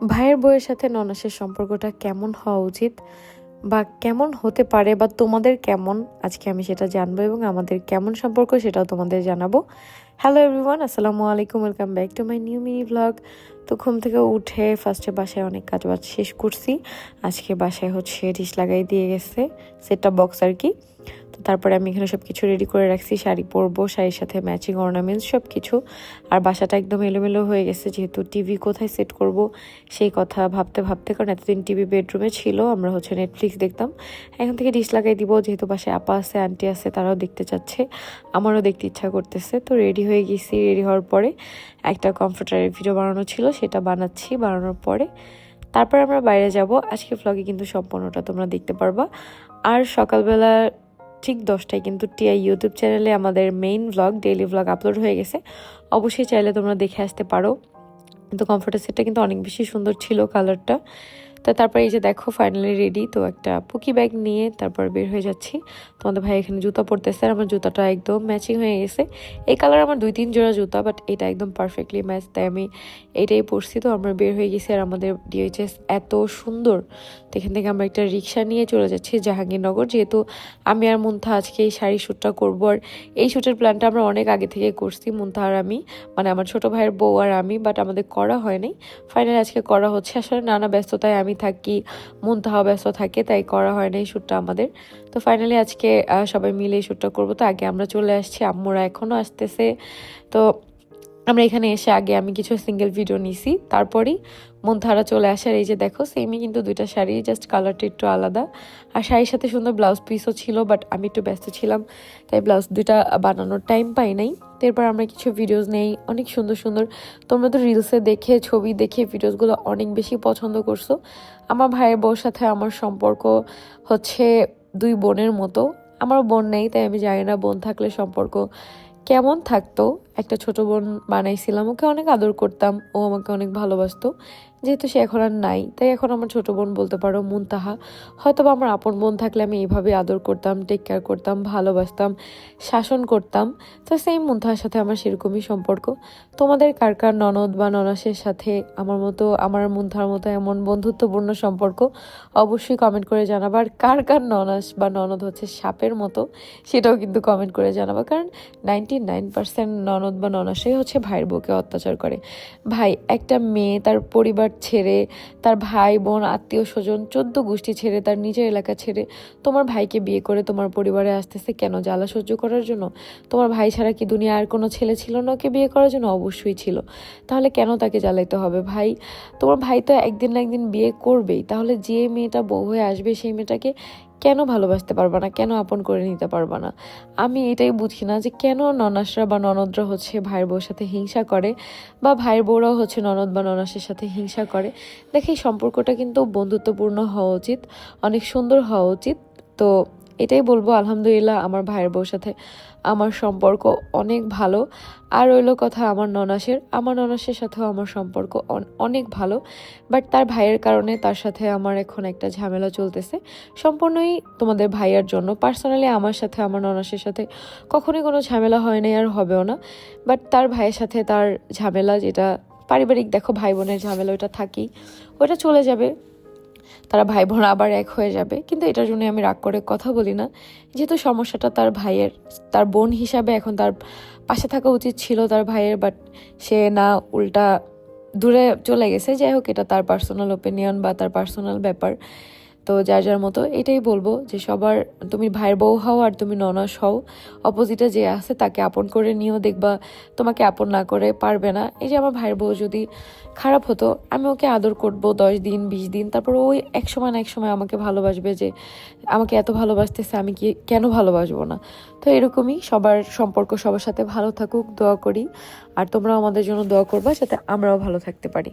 ভাইয়ের বউয়ের সাথে ননাসের সম্পর্কটা কেমন হওয়া উচিত বা কেমন হতে পারে বা তোমাদের কেমন? আজকে আমি সেটা জানব এবং আমাদের কেমন সম্পর্ক সেটাও তোমাদের জানাব। হ্যালো এভরিওয়ান আসসালামু আলাইকুম welcome back to my new mini blog তো ঘুম থেকে উঠে ফার্স্টে বাসায় অনেক কাজ বাজ শেষ করছি। আজকে বাসায় হচ্ছে ডিশ লাগাই দিয়ে গেছে সেটটা বক্স আর কি। তারপরে আমি এখানে সব কিছু রেডি করে রাখছি। শাড়ি পরবো, শাড়ির সাথে ম্যাচিং অর্নামেন্টস সব কিছু আর বাসাটা একদম এলোমেলো হয়ে গেছে, যেহেতু টিভি কোথায় সেট করব সেই কথা ভাবতে ভাবতে, কারণ এতদিন টিভি বেডরুমে ছিল, আমরা হচ্ছে নেটফ্লিক্স দেখতাম। এখন থেকে ডিশ লাগাই দিব, যেহেতু বাসায় আপা আছে আন্টি আছে, তারাও দেখতে চাচ্ছে। আমারও দেখতে ইচ্ছা করতেছে। তো রেডি হয়ে গেছি রেডি হওয়ার পরে একটা কমফোর্টারের ভিডিও বানানো ছিল, সেটা বানাচ্ছি। বানানোর পরে তারপর আমরা বাইরে যাব। আজকে ফ্লগে কিন্তু সম্পূর্ণটা তোমরা দেখতে পারবা। আর সকালবেলা ঠিক দশটায় কিন্তু টিআই ইউটিউব চ্যানেলে আমাদের main vlog daily vlog upload হয়ে গেছে। অবশ্যই চাইলে তোমরা দেখে আসতে পারো। কিন্তু কমফোর্টার সেটটা কিন্তু অনেক বেশি সুন্দর ছিল কালারটা তো তারপরে এই যে দেখো ফাইনালি রেডি তো একটা পুকি ব্যাগ নিয়ে তারপর বের হয়ে যাচ্ছি। তোমাদের ভাই এখানে জুতা পরতেছে আর আমার জুতাটা একদম ম্যাচিং হয়ে গেছে। এই কালার আমার দুই তিন জোড়া জুতা বাট এটা একদম পারফেক্টলি ম্যাচ তাই আমি এটাই পরছি। তো আমরা বের হয়ে গেছি আর আমাদের ডিএইচএস এত সুন্দর। তো এখান থেকে আমরা একটা রিক্সা নিয়ে চলে যাচ্ছি জাহাঙ্গীরনগর। যেহেতু আমি আর মুন্থা আজকে এই শাড়ি শ্যুটটা করব, আর এই শ্যুটের প্ল্যানটা আমরা অনেক আগে থেকে করছি মুন্থা আর আমি। মানে আমার ছোট ভাইয়ের বউ আর আমি বাট আমাদের করা হয়নি। ফাইনালি আজকে করা হচ্ছে। আসলে নানা ব্যস্ততায় আমি থাকি, মন মুন্তাহা ব্যস্ত থাকে, তাই করা হয় না এই শ্যুটটা আমাদের। তো ফাইনালি আজকে সবাই মিলে এই শ্যুটটা করব। তো আগে আমরা চলে আসছি, আম্মুরা এখনও আসতেছে। তো আমরা এখানে এসে আগে আমি কিছু সিঙ্গেল ভিডিও নিছি, তারপরেই মন্থারা চলে আসার এই যে দেখো সেমই কিন্তু দুইটা শাড়ি জাস্ট কালারটা একটু আলাদা। আর শাড়ির সাথে সুন্দর ব্লাউজ পিসও ছিল বাট আমি একটু ব্যস্ত ছিলাম, তাই ব্লাউজ দুইটা বানানোর টাইম পাই নাই। তারপর আমরা কিছু ভিডিওস নেই, অনেক সুন্দর সুন্দর। তোমরা তো রিলসে দেখে, ছবি দেখে ভিডিওসগুলো অনেক বেশি পছন্দ করছ। আমার ভাইয়ের বউর সাথে আমার সম্পর্ক হচ্ছে দুই বোনের মতো। আমার বোন নেই, তাই আমি জানি না বোন থাকলে সম্পর্ক কেমন থাকতো। একটা ছোট বোন বানাইছিলাম, ওকে অনেক আদর করতাম, ও আমাকে অনেক ভালোবাসতো। যেহেতু সে এখন আর নাই, তাই এখন আমার ছোট বোন বলতে পারো মুনতাহা। হয়তো বা আমার আপন বোন থাকলে আমি এইভাবে আদর করতাম টেক কেয়ার করতাম, ভালোবাসতাম, শাসন করতাম। তো সেম মুনতাহার সাথে আমার সেরকমই সম্পর্ক। তোমাদের কার কার ননদ বা ননাসের সাথে আমার মতো, আমার মুন্থার মতো এমন বন্ধুত্বপূর্ণ সম্পর্ক? অবশ্যই কমেন্ট করে জানাবা। আর কার কার ননাস বা ননদ হচ্ছে সাপের মতো, সেটাও কিন্তু কমেন্ট করে জানাবা। কারণ নাইনটি নাইন পার্সেন্ট ননদ বা ননাসই হচ্ছে ভাইয়ের বউকে অত্যাচার করে। ভাই, একটা মেয়ে তার পরিবার ছেড়ে, তার ভাই, বোন, আত্মীয়, স্বজন, চোদ্দ গোষ্ঠী ছেড়ে, তার নিজের এলাকা ছেড়ে তোমার ভাইকে বিয়ে করে তোমার পরিবারে আসতেছে কেন? জ্বালা সহ্য করার জন্য? তোমার ভাই ছাড়া কি দুনিয়া আর কোনো ছেলে ছিল না ওকে বিয়ে করার জন্য? অবশ্যই ছিল। তাহলে কেন তাকে জ্বালাইতে হবে? ভাই, তোমার ভাই তো একদিন না একদিন বিয়ে করবেই। তাহলে যে মেয়েটা বউ হয়ে আসবে, সেই মেয়েটাকে কেন ভালোবাসতে পারবা না? কেন আপন করে নিতে পারবা না? আমি এটাই বুঝি না যে কেন ননাসরা বা ননদরা হচ্ছে ভাইয়ের বউর সাথে হিংসা করে বা ভাইয়ের বউরাও হচ্ছে ননদ বা ননাসের সাথে হিংসা করে। দেখে এই সম্পর্কটা কিন্তু বন্ধুত্বপূর্ণ হওয়া উচিত, অনেক সুন্দর হওয়া উচিত। তো এটাই বলব, আলহামদুলিল্লাহ আমার ভাইয়ের বউর সাথে আমার সম্পর্ক অনেক ভালো। আর রইল কথা আমার ননাসের আমার ননাসের সাথেও আমার সম্পর্ক অন- অনেক ভালো। বাট তার ভাইয়ের কারণে তার সাথে আমার এখন একটা ঝামেলা চলতেছে। সম্পূর্ণই তোমাদের ভাইয়ার জন্য। পার্সোনালি আমার সাথে, আমার ননাসের সাথে কখনোই কোনো ঝামেলা হয় নাই আর হবেও না। বাট তার ভাইয়ের সাথে তার ঝামেলা যেটা, পারিবারিক দেখো ভাই বোনের ঝামেলা, ওটা থাকি ওটা চলে যাবে। তারা ভাই বোন আবার এক হয়ে যাবে। কিন্তু এটার জন্য আমি রাগ করে কথা বলি না। যেহেতু সমস্যাটা তার ভাইয়ের, তার বোন হিসাবে এখন তার পাশে থাকা উচিত ছিল তার ভাইয়ের বাট সে না উল্টা দূরে চলে গেছে। যাই হোক, এটা তার পার্সোনাল ওপিনিয়ন বা তার পার্সোনাল ব্যাপার। তো যার যার মতো এটাই বলব যে সবার তুমি ভাইয়ের বউ হও আর তুমি ননস হও অপোজিটে যে আছে তাকে আপন করে নিয়েও দেখবা তোমাকে আপন না করে পারবে না। এই যে আমার ভাইয়ের বউ যদি খারাপ হতো, আমি ওকে আদর করব দশ দিন, বিশ দিন, তারপর ওই এক সময় না এক সময় আমাকে ভালোবাসবে যে আমাকে এত ভালোবাসতেছে, আমি কি কেন ভালোবাসবো না? তো এরকমই সবার সম্পর্ক সবার সাথে ভালো থাকুক, দোয়া করি। আর তোমরাও আমাদের জন্য দোয়া করবা যাতে আমরাও ভালো থাকতে পারি।